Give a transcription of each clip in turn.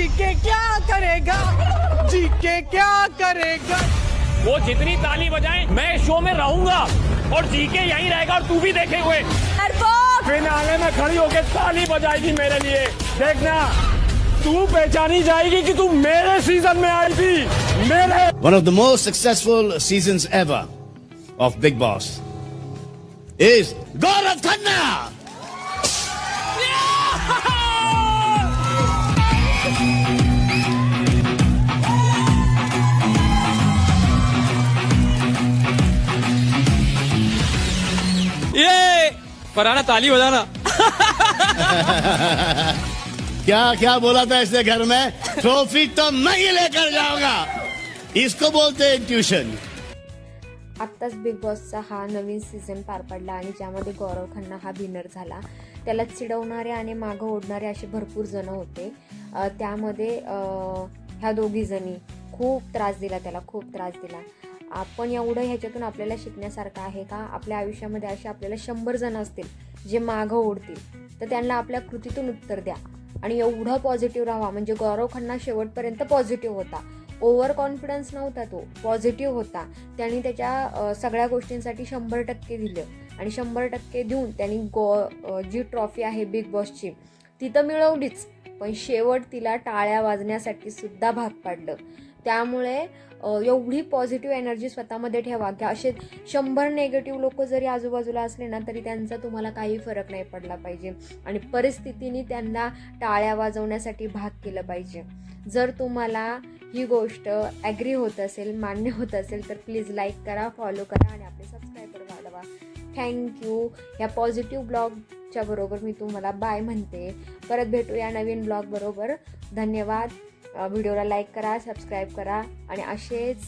जी के क्या करेगा? जी के क्या करेगा? वो जितनी ताली बजाए मैं शो में रहूंगा। और जीके यहीं रहेगा और तू भी देखे हुए। फिनाले में खड़ी होकर ताली बजाएगी मेरे लिए। देखना तू पहचानी जाएगी कि तू मेरे सीजन में आई थी। मेरे One of the most successful seasons ever of Big Boss is Gaurav Khanna. ये फराना ताली बजाना क्या क्या बोला था इसने घर में? ट्रॉफी तो मैं ही लेकर जाऊंगा। इसको बोलते हैं ट्यूशन आत्ताच बिग बॉसचा हा नवीन सीझन पार पडला आणि ज्यामध्ये गौरव खन्ना हा विनर झाला. त्याला चिडवणारे आणि मागं ओढणारे असे भरपूर जण होते. त्यामध्ये ह्या दोघी जणी खूप त्रास दिला त्याला खूप त्रास दिला. आपण एवढं ह्याच्यातून आपल्याला शिकण्यासारखं आहे का? आपल्या आयुष्यामध्ये असे आपल्याला शंभर जण असतील जे मागं ओढतील तर त्यांना आपल्या कृतीतून उत्तर द्या. आणि एवढं पॉझिटिव्ह राहा. म्हणजे गौरव खन्ना शेवटपर्यंत पॉझिटिव्ह होता. ओव्हर कॉन्फिडन्स नव्हता तो. पॉझिटिव्ह होता. त्यांनी त्याच्या सगळ्या गोष्टींसाठी शंभर टक्के दिलं. आणि शंभर टक्के देऊन त्यांनी गो जी ट्रॉफी आहे बिग बॉसची ती तर मिळवलीच. पण शेवट तिला टाळ्या वाजण्यासाठी सुद्धा भाग पाडलं. त्यामुळे एवढी पॉझिटिव्ह एनर्जी स्वतःमध्ये ठेवा. की असे शंभर नेगेटिव्ह लोक जरी आजूबाजूला असले ना तरी त्यांचा तुम्हाला काही फरक नाही पडला पाहिजे. आणि परिस्थितीने त्यांना टाळ्या वाजवण्यासाठी भाग केलं पाहिजे. जर तुम्हाला ही गोष्ट ॲग्री होत असेल मान्य होत असेल तर प्लीज लाईक करा फॉलो करा आणि आपले सबस्क्रायबर वाढवा. थँक्यू या पॉझिटिव्ह ब्लॉगच्या बरोबर मी तुम्हाला बाय म्हणते. परत भेटूया नवीन ब्लॉग बरोबर. धन्यवाद. व्हिडिओला लाईक करा सबस्क्राईब करा आणि असेच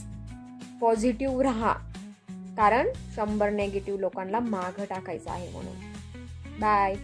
पॉझिटिव्ह राहा. कारण शंभर नेगेटिव्ह लोकांना मागं टाकायचं आहे म्हणून. बाय